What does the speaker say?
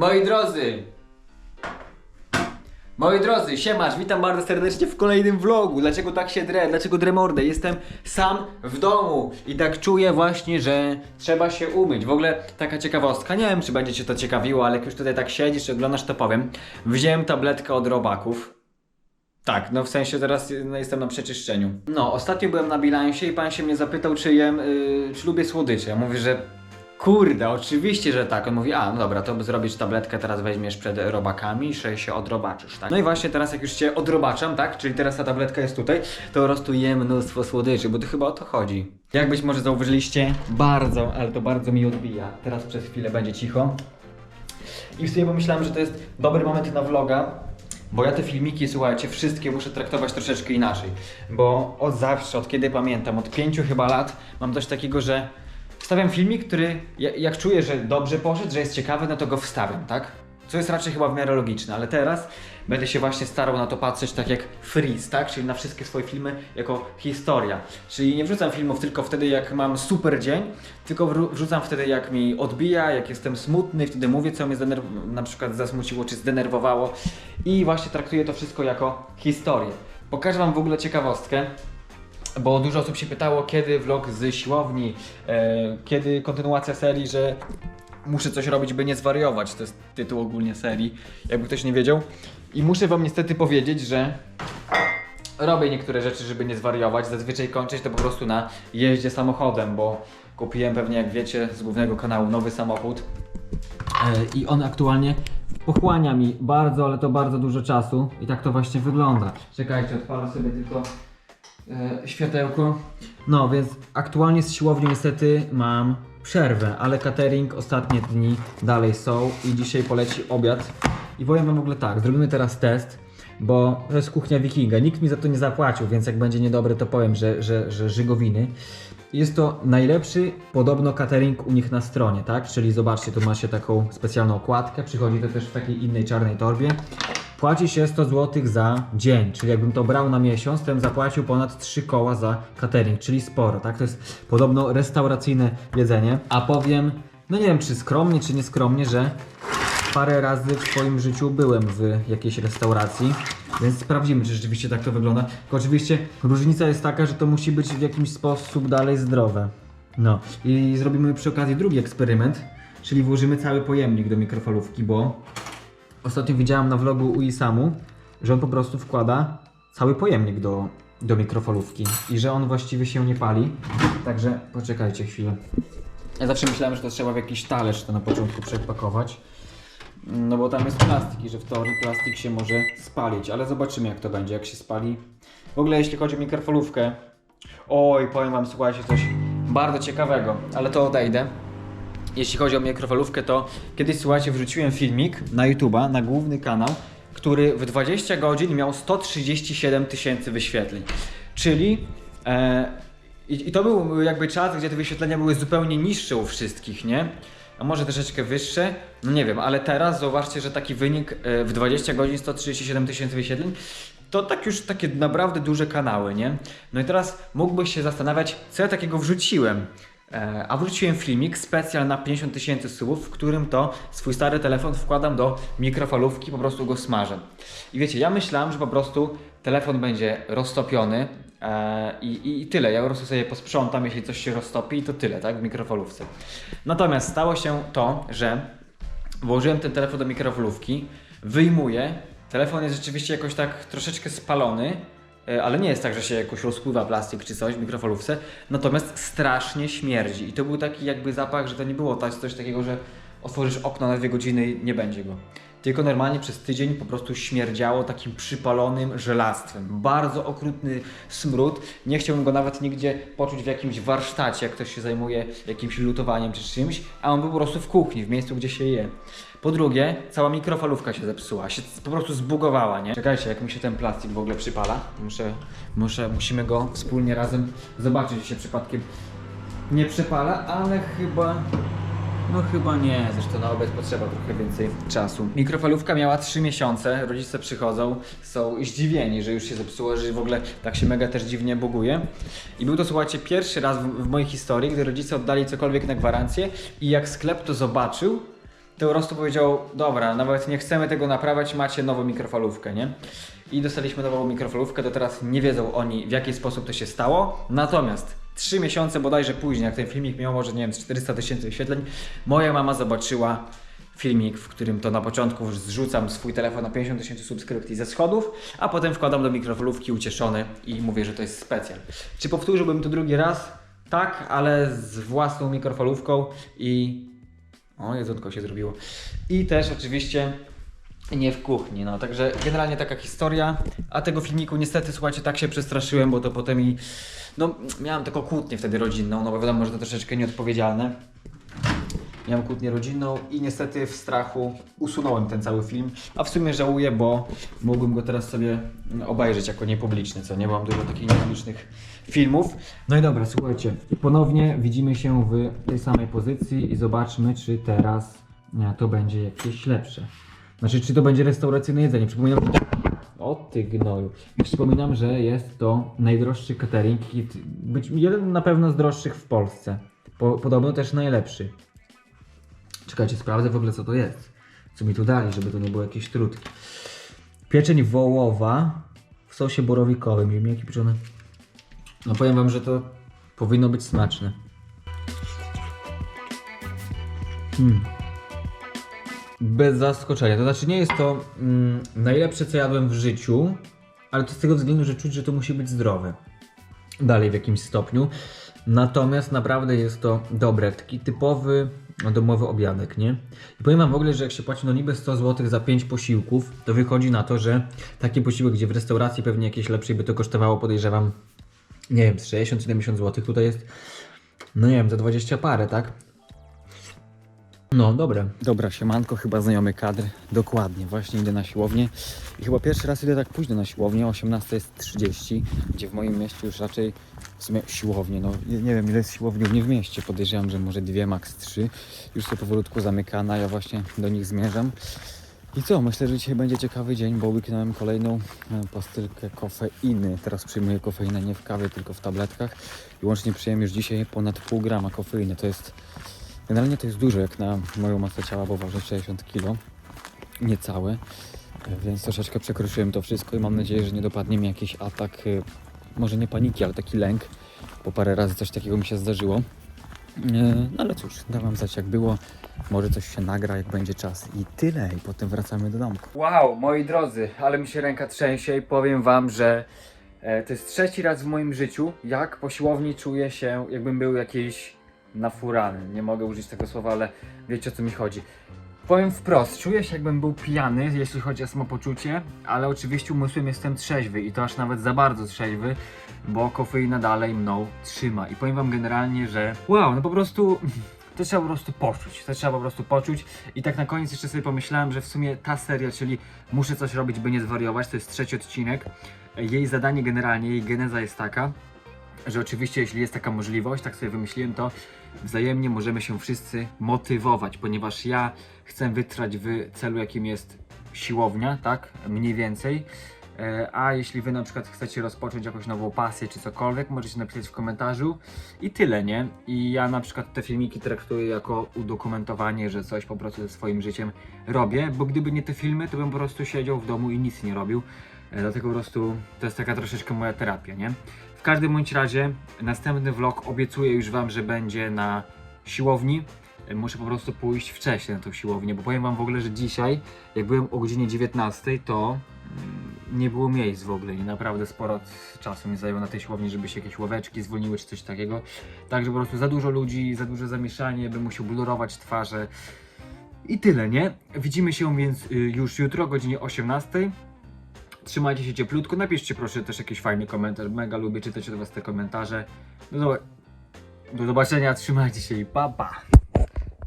Moi drodzy! Moi drodzy, siemasz, witam bardzo serdecznie w kolejnym vlogu. Dlaczego tak się drę? Dlaczego drę mordę? Jestem sam w domu i tak czuję właśnie, że trzeba się umyć. W ogóle taka ciekawostka, nie wiem czy będzie Cię to ciekawiło, ale jak już tutaj tak siedzisz oglądasz to powiem. Wziąłem tabletkę od robaków. Tak, no w sensie teraz no, jestem na przeczyszczeniu. No, ostatnio byłem na bilansie i pan się mnie zapytał, czy jem, y, czy lubię słodycze. Ja mówię, że kurde, oczywiście, że tak. On mówi, a no dobra, to zrobisz tabletkę, teraz weźmiesz przed robakami i się się odrobaczysz, tak? No i właśnie teraz jak już cię odrobaczam, tak? Czyli teraz ta tabletka jest tutaj, to jem mnóstwo słodyczy, bo to chyba o to chodzi. Jak być może zauważyliście, bardzo, ale to bardzo mi odbija. Teraz przez chwilę będzie cicho. I w sumie pomyślałem, że to jest dobry moment na vloga, bo ja te filmiki, słuchajcie, wszystkie muszę traktować troszeczkę inaczej. Bo od zawsze, od kiedy pamiętam, od pięciu chyba lat, mam coś takiego, że wstawiam filmik, który ja- jak czuję, że dobrze poszedł, że jest ciekawy, no to go wstawiam, tak? Co jest raczej chyba w miarę logiczne, ale teraz będę się właśnie starał na to patrzeć tak jak freeze, tak? Czyli na wszystkie swoje filmy jako historia. Czyli nie wrzucam filmów tylko wtedy, jak mam super dzień, tylko wrzucam wtedy, jak mi odbija, jak jestem smutny, wtedy mówię, co mnie na przykład zasmuciło czy zdenerwowało i właśnie traktuję to wszystko jako historię. Pokażę Wam w ogóle ciekawostkę, bo dużo osób się pytało, kiedy vlog z siłowni, e, kiedy kontynuacja serii, że muszę coś robić, by nie zwariować. To jest tytuł ogólnie serii, jakby ktoś nie wiedział. I muszę wam niestety powiedzieć, że robię niektóre rzeczy, żeby nie zwariować. Zazwyczaj kończyć to po prostu na jeździe samochodem, bo kupiłem pewnie, jak wiecie, z głównego kanału nowy samochód. E, I on aktualnie pochłania mi bardzo, ale to bardzo dużo czasu. I tak to właśnie wygląda. Czekajcie, odpalę sobie tylko e, światełko. No, więc aktualnie z siłowni niestety mam przerwę, ale catering ostatnie dni dalej są i dzisiaj poleci obiad. I powiem wam w ogóle tak, zrobimy teraz test, bo to jest kuchnia wikinga. Nikt mi za to nie zapłacił, więc jak będzie niedobry, to powiem, że, że, że żygowiny. Jest to najlepszy podobno catering u nich na stronie, tak? Czyli zobaczcie, tu macie taką specjalną okładkę, przychodzi to też w takiej innej czarnej torbie. Płaci się 100 zł za dzień, czyli jakbym to brał na miesiąc, to bym zapłacił ponad 3 koła za catering, czyli sporo, tak? To jest podobno restauracyjne jedzenie. A powiem, no nie wiem czy skromnie, czy nieskromnie, że parę razy w swoim życiu byłem w jakiejś restauracji, więc sprawdzimy, czy rzeczywiście tak to wygląda. Tylko oczywiście różnica jest taka, że to musi być w jakiś sposób dalej zdrowe. No i zrobimy przy okazji drugi eksperyment, czyli włożymy cały pojemnik do mikrofalówki, bo Ostatnio widziałem na vlogu u Isamu, że on po prostu wkłada cały pojemnik do, do mikrofalówki i że on właściwie się nie pali. Także poczekajcie chwilę. Ja zawsze myślałem, że to trzeba w jakiś talerz to na początku przepakować. No bo tam jest plastik i że w teorii plastik się może spalić, ale zobaczymy jak to będzie, jak się spali. W ogóle jeśli chodzi o mikrofalówkę, oj, powiem wam, słuchajcie, coś bardzo ciekawego, ale to odejdę. Jeśli chodzi o mikrofalówkę, to kiedyś słuchajcie, wrzuciłem filmik na YouTube'a, na główny kanał, który w 20 godzin miał 137 tysięcy wyświetleń. Czyli e, i, i to był jakby czas, gdzie te wyświetlenia były zupełnie niższe u wszystkich, nie? A może troszeczkę wyższe? No nie wiem, ale teraz zauważcie, że taki wynik e, w 20 godzin 137 tysięcy wyświetleń to tak już takie naprawdę duże kanały, nie? No i teraz mógłbyś się zastanawiać, co ja takiego wrzuciłem. E, A wrzuciłem filmik specjal na 50 tysięcy subów, w którym to swój stary telefon wkładam do mikrofalówki, po prostu go smażę. I wiecie, ja myślałem, że po prostu telefon będzie roztopiony e, i, i, i tyle. Ja po prostu sobie posprzątam, jeśli coś się roztopi i to tyle, tak, w mikrofalówce. Natomiast stało się to, że włożyłem ten telefon do mikrofalówki, wyjmuję, telefon jest rzeczywiście jakoś tak troszeczkę spalony, ale nie jest tak, że się jakoś rozpływa plastik czy coś w mikrofalówce, natomiast strasznie śmierdzi. I to był taki jakby zapach, że to nie było tak, coś takiego, że otworzysz okno na dwie godziny i nie będzie go. Tylko normalnie przez tydzień po prostu śmierdziało takim przypalonym żelastwem. Bardzo okrutny smród. Nie chciałbym go nawet nigdzie poczuć w jakimś warsztacie, jak ktoś się zajmuje jakimś lutowaniem czy czymś, a on był po prostu w kuchni, w miejscu, gdzie się je. Po drugie, cała mikrofalówka się zepsuła, się po prostu zbugowała, nie? Czekajcie, jak mi się ten plastik w ogóle przypala. Muszę, muszę, musimy go wspólnie razem zobaczyć, czy się przypadkiem nie przypala, ale chyba... No chyba nie, zresztą na obiad potrzeba trochę więcej czasu. Mikrofalówka miała 3 miesiące, rodzice przychodzą, są zdziwieni, że już się zepsuło, że w ogóle tak się mega też dziwnie buguje. I był to, słuchajcie, pierwszy raz w, w mojej historii, gdy rodzice oddali cokolwiek na gwarancję i jak sklep to zobaczył, to po prostu powiedział, dobra, nawet nie chcemy tego naprawiać, macie nową mikrofalówkę, nie? I dostaliśmy nową mikrofalówkę, to teraz nie wiedzą oni w jaki sposób to się stało. Natomiast trzy miesiące bodajże później, jak ten filmik miał może, nie wiem, z 400 tysięcy wyświetleń, moja mama zobaczyła filmik, w którym to na początku zrzucam swój telefon na 50 tysięcy subskrypcji ze schodów, a potem wkładam do mikrofalówki ucieszony i mówię, że to jest specjal. Czy powtórzyłbym to drugi raz? Tak, ale z własną mikrofalówką i o, jedzonko się zrobiło. I też oczywiście nie w kuchni, no także generalnie taka historia, a tego filmiku niestety, słuchajcie, tak się przestraszyłem, bo to potem i, no miałem taką kłótnię wtedy rodzinną, no bo wiadomo, że to troszeczkę nieodpowiedzialne. Miałem kłótnię rodzinną i niestety w strachu usunąłem ten cały film, a w sumie żałuję, bo mógłbym go teraz sobie obejrzeć jako niepubliczny, co nie, bo mam dużo takich niepublicznych filmów. No i dobra, słuchajcie, ponownie widzimy się w tej samej pozycji i zobaczmy, czy teraz nie, to będzie jakieś lepsze. Znaczy, czy to będzie restauracyjne jedzenie. Przypominam, o ty gnoju. Przypominam, że jest to najdroższy catering być jeden na pewno z droższych w Polsce. Po, podobno też najlepszy. Czekajcie, sprawdzę w ogóle co to jest. Co mi tu dali, żeby to nie było jakieś trutki. Pieczeń wołowa w sosie borowikowym. Ziemniaki pieczone. No powiem wam, że to powinno być smaczne. Hmm. Bez zaskoczenia. To znaczy nie jest to mm, najlepsze co jadłem w życiu, ale to z tego względu, że czuć, że to musi być zdrowe. Dalej w jakimś stopniu. Natomiast naprawdę jest to dobre. Taki typowy domowy obiadek, nie? I powiem wam w ogóle, że jak się płaci no niby 100 zł za 5 posiłków, to wychodzi na to, że taki posiłek, gdzie w restauracji pewnie jakiejś lepszej by to kosztowało, podejrzewam, nie wiem, z 60-70 zł, tutaj jest, no nie wiem, za 20 parę, tak? No, dobre. Dobra, siemanko, chyba znajomy kadr. Dokładnie, właśnie idę na siłownię. I chyba pierwszy raz idę tak późno na siłownię, o 18.30, gdzie w moim mieście już raczej w sumie siłownie, no nie, nie wiem ile jest siłowni w mieście, podejrzewam, że może dwie, max trzy. Już się powolutku zamykana, ja właśnie do nich zmierzam. I co, myślę, że dzisiaj będzie ciekawy dzień, bo łyknąłem kolejną e, pastylkę kofeiny. Teraz przyjmuję kofeinę nie w kawie, tylko w tabletkach. I łącznie przyjąłem już dzisiaj ponad pół grama kofeiny. To jest Generalnie to jest dużo jak na moją masę ciała, bo waży 60 kg. Niecałe. Więc troszeczkę przekroczyłem to wszystko i mam nadzieję, że nie dopadnie mi jakiś atak, e, może nie paniki, ale taki lęk, bo parę razy coś takiego mi się zdarzyło. E, No ale cóż, dawam znać jak było. Może coś się nagra, jak będzie czas. I tyle, i potem wracamy do domku. Wow, moi drodzy, ale mi się ręka trzęsie i powiem wam, że e, to jest trzeci raz w moim życiu, jak po siłowni czuję się, jakbym był jakiś nafurany. Nie mogę użyć tego słowa, ale wiecie o co mi chodzi. Powiem wprost, czuję się jakbym był pijany, jeśli chodzi o samopoczucie, ale oczywiście umysłem jestem trzeźwy i to aż nawet za bardzo trzeźwy, bo kofeina dalej mną trzyma. I powiem wam generalnie, że wow, no po prostu to trzeba po prostu poczuć, to trzeba po prostu poczuć. I tak na koniec jeszcze sobie pomyślałem, że w sumie ta seria, czyli muszę coś robić, by nie zwariować, to jest trzeci odcinek. Jej zadanie generalnie, jej geneza jest taka, że oczywiście jeśli jest taka możliwość, tak sobie wymyśliłem to, wzajemnie możemy się wszyscy motywować, ponieważ ja chcę wytrwać w celu jakim jest siłownia, tak, mniej więcej. E, A jeśli wy na przykład chcecie rozpocząć jakąś nową pasję czy cokolwiek, możecie napisać w komentarzu i tyle, nie? I ja na przykład te filmiki traktuję jako udokumentowanie, że coś po prostu ze swoim życiem robię, bo gdyby nie te filmy, to bym po prostu siedział w domu i nic nie robił. E, Dlatego po prostu to jest taka troszeczkę moja terapia, nie? Każdym bądź razie następny vlog obiecuję już wam, że będzie na siłowni. Muszę po prostu pójść wcześniej na tą siłownię, bo powiem wam w ogóle, że dzisiaj, jak byłem o godzinie 19, to mm, nie było miejsc w ogóle i naprawdę sporo czasu mi zajęło na tej siłowni, żeby się jakieś ławeczki zwolniły czy coś takiego. Także po prostu za dużo ludzi, za duże zamieszanie, bym musiał blurować twarze. I tyle, nie? Widzimy się więc y, już jutro o godzinie 18. Trzymajcie się cieplutko. Napiszcie proszę też jakiś fajny komentarz. Mega lubię czytać od was te komentarze. Do, do zobaczenia, trzymajcie się i pa pa!